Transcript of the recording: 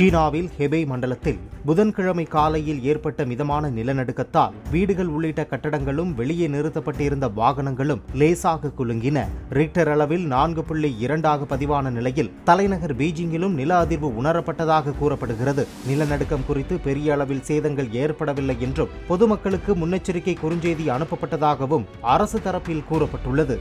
சீனாவில் ஹெபே மண்டலத்தில் புதன்கிழமை காலையில் ஏற்பட்ட மிதமான நிலநடுக்கத்தால் வீடுகள் உள்ளிட்ட கட்டடங்களும் வெளியே நிறுத்தப்பட்டிருந்த வாகனங்களும் லேசாக குலுங்கின. ரிக்டர் அளவில் நான்கு புள்ளி இரண்டாக பதிவான நிலையில் தலைநகர் பீஜிங்கிலும் நில அதிர்வு உணரப்பட்டதாக கூறப்படுகிறது. நிலநடுக்கம் குறித்து பெரிய அளவில் சேதங்கள் ஏற்படவில்லை என்றும் பொதுமக்களுக்கு முன்னெச்சரிக்கை குறுஞ்செய்தி அனுப்பப்பட்டதாகவும் அரசு தரப்பில் கூறப்பட்டுள்ளது.